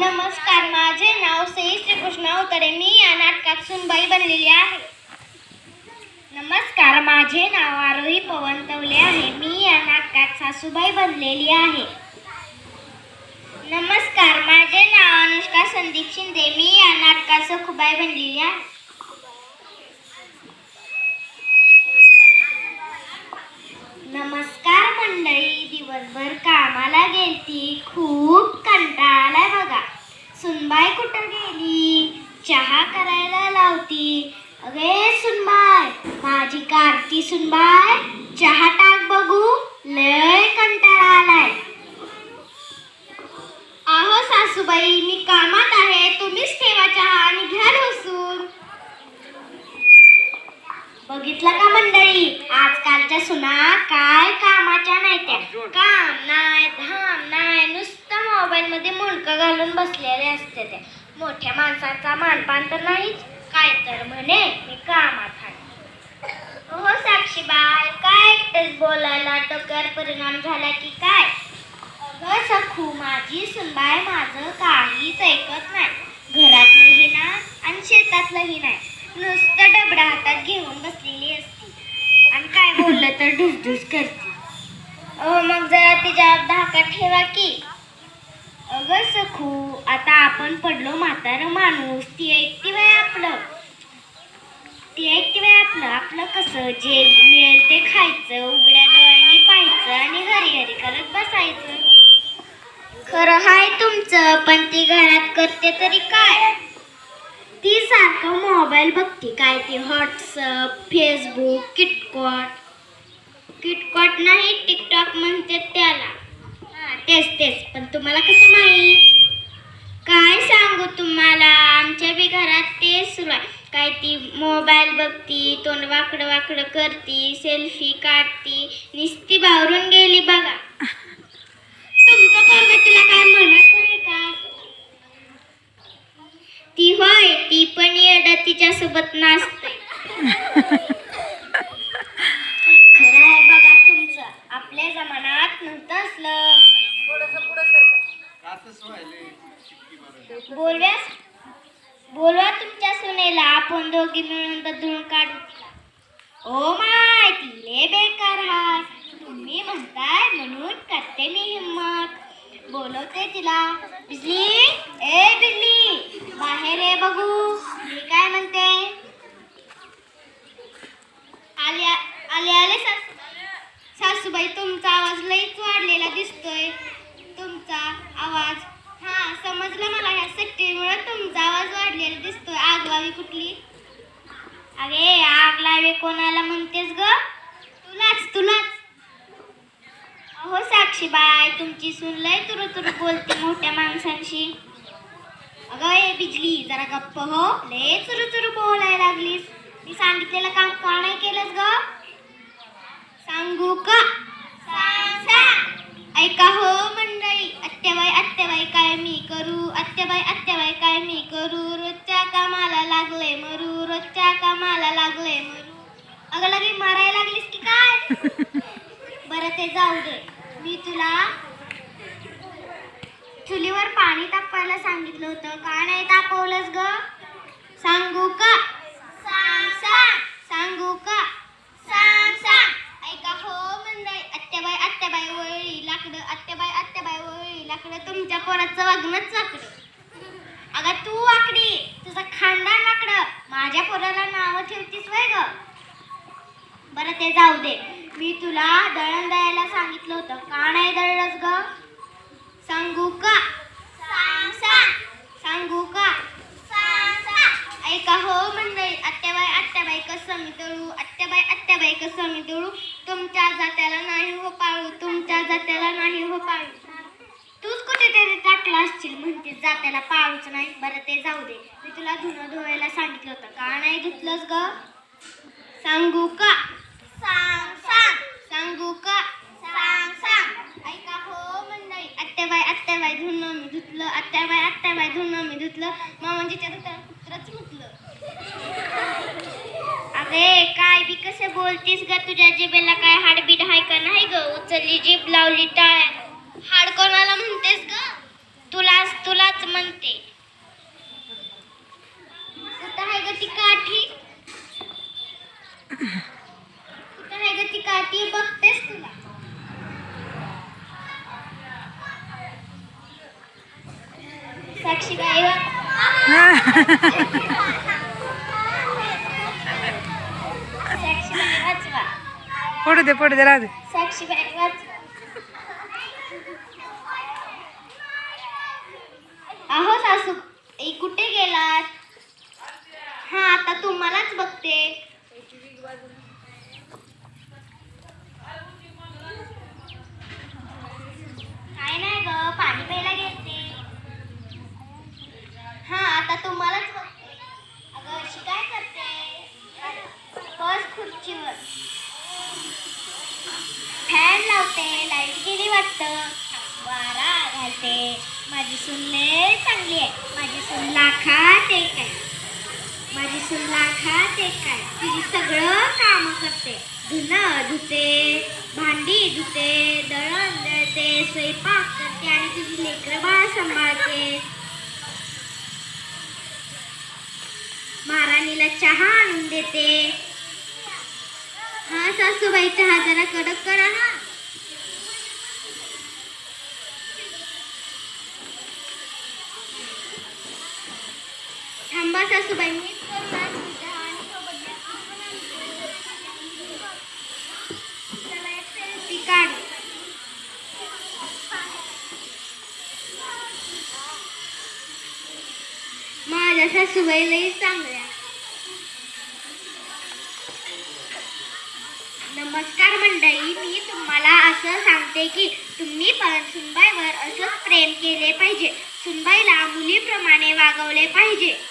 नमस्कार माझे नाव सई श्रीकृष्ण अवतरे. मी या नाटकात सुनबाई बनलेली आहे. नमस्कार माझे नाव आरोही पवन तवले आहे. मी या नाटकात सासूबाई बनलेली आहे. नमस्कार माझे नाव अनुष्का संदीप शिंदे. मी या नाटकात सखुबाई बनलेली आहे. नमस्कार मंडळी. दिवसभर कामाला गेलती. खूप कंटाळा आलाय बघा. सुनबाई कुठं गेली? चहा करायला लावती. अगे सुनबाय माझी कारती सुनबाय चहा टाक बघू. लय कंटाळा आलाय आहो सासूबाई मी कामात आहे तुम्हीच ठेवा चहा आणि घ्या ढोसून बघितलं का मंडळी आजकालच्या सुना काय कामाच्या नाही त्या काम नाही धाम नाही नुसतं मोबाईल मध्ये मुंडकं घालून बसलेले असते ते. मोठ्या माणसाचा मानपान तर नाहीच. काय तर म्हणे मी कामात आहे. हो साक्षीबाय काय एकटेच बोलायला? डोक्यावर परिणाम झाला की काय? अगं सखू माझी सुनबाय माझं काहीच ऐकत नाही. घरातलंही ना आणि शेतातलंही नाही. नुसतं डबडा हातात घेऊन बसलेली असती. आणि काय बोललं तर ढुसढुस करते. अहो मग जरा तिच्यावर धाका ठेवा की. अगं सखू आता आपण पडलो म्हातारं माणूस ती ऐकती वय आपलं? ती ऐकती वय आपलं? आपलं कसं? जे मिळेल ते खायचं उघड्या डोळ्याने पाहायचं आणि घरी घरी करत बसायचं. खरं हाय तुमचं पण ती घरात करते तरी काय? ती सारखं मोबाईल बघते काय ती? WhatsApp Facebook किटकॉट. किटकॉट नाही टिकटॉक म्हणते त्याला. हां तेच तेच. तुम्हाला कसं माहीत? काय सांगू तुम्हाला? आमच्या बी घरात तेच सुरू आहे. काय ती मोबाईल बघती तोंड वाकडं वाकडं करती सेल्फी काढती निस्ती बावरून गेली बघा. तुमचं पोरग तिला काय म्हणत नाही का? ती होय ती पण येड तिच्यासोबत नाचते खरं आहे बघा तुमचं आपल्या जमान्यात नव्हतं असलं बोलव्यास बोलवा तुमच्या सुनेला आपण दोघी मिळून बदलून काढू तिला ओ माय तिले बेकार हाय तुम्ही म्हणताय म्हणून करते मी हिम्मत. बोलवते तिला बिजली ए बिजली बाहेर ये बघू. मी काय म्हणते? आले आले आले सासू सासूबाई तुमचा आवाज लईच वाढलेला दिसतोय. तुमचा आवाज हा समजलं मला ह्या सट्टीमुळे तुमचा आवाज वाढलेला दिसतोय. आगवावी कुठली? अरे आग लावे कोणाला म्हणतेस ग? तुलाच तुलाच. अहो साक्षीबाई तुमची सून तुरु तुरु बोलते मोठ्या माणसांशी. अगं ए बिजली जरा गप्प हो. लय चुरू चुरू बोलायला लागलीस. मी सांगितलेलं काम का नाही केलंस ग? सांगू का? सांग. सांग ऐका हो मंडळी. आत्याबाई आत्याबाई काय मी करू? आत्याबाई आत्याबाई काय मी करू? रोज रोजच्या कामाला लागले अगं लगे मारायला लागलीस की काय? बरं ते जाऊ दे. मी तुला चुलीवर पाणी तापवायला सांगितलं होतं. का नाही तापवलंस ग? सांगू का? सांग सांग. सांगू. का? सांग सांग. ऐका हो मंडळी आत्याबाई आत्याबाई वळी लाकडं. आत्याबाई आत्याबाई वळी लाकडं. तुमच्या पोराचं वागणंच वाकडं. अगं तू वाकडी तुझं खानदान वाकडं माझ्या पोराला नावं ठेवतीस वय ग? बरं ते जाऊ दे. मी तुला दळण द्यायला सांगितलं होतं. का नाही दळलंस ग? सांगू का? सांग. सांग सांगू. का ऐका हो मंडळी आत्याबाई आत्याबाई कसं मी दळू? आत्याबाई आत्याबाई कसं मी दळू? तुमच्या जात्याला नाही हो पाळू तुमच्या जात्याला नाही हो पाळू. टाकला असशील म्हणते जात्याला पाळूच नाही. बरं ते जाऊ दे. मी तुला धुणं धुवायला सांगितलं होतं. का नाही धुतलंस ग? सांगू का? सांग सांग. सांगू का? सांग सांग. ऐका हो मंडळी. आत्याबाई आत्याबाई धुणं मी धुतलं. आत्याबाई आत्याबाई धुणं मी धुतलं. मामांजीच्या धुताला कुत्रच म्हटलं अरे काय बी कसे बोलतीस ग? तुझ्या जिबेला काय हाडबीड हाय का नाही ग? उचलली जीभ लावली टाळ्या हाड कोणाला म्हणतेस ग? तुलाच तुलाच म्हणते. कुठं आहे ग ती काठी? कुठं आहे ग ती काठी? बघतेस तुला. साक्षीबाई साक्षीबाई वाचवा. पडू दे पडू दे राहू दे. साक्षीबाई वाचवा. अहो सासू ए, कुठे गेलात? हा आता तुम्हालाच बघते. काय नाही ग पाणी प्यायला घेते हा आता तुम्हालाच बघते. अगं अशी काय करते? बस खुर्चीवर. फॅन लावते लाइट गेली वाटतं. वारा घालते. माझी सून लय चांगली आहे. माझी सून लाखात एक आहे. माझी सून लाखात एक आहे. तिची सगळं काम करते. धुणं धुते भांडी धुते दळण दळते स्वयंपाक करते आणि तुझी लेकरं बाळ सांभाळते. महाराणीला चहा आणून देते. हा सासूबाई चहा जरा कडक करा हा थांबा सासूबाई मीच करू ना चहा आणि सोबत बिस्किट पण आणते. चला एक सेल्फी काढ. माझ्या सासूबाईलाही चांगल्या. नमस्कार मंडळी मी तुम्हाला असं सांगते की तुम्ही पण सुनबाईवर असंच प्रेम केले पाहिजे. सुनबाईला मुलीप्रमाणे वागवले पाहिजे.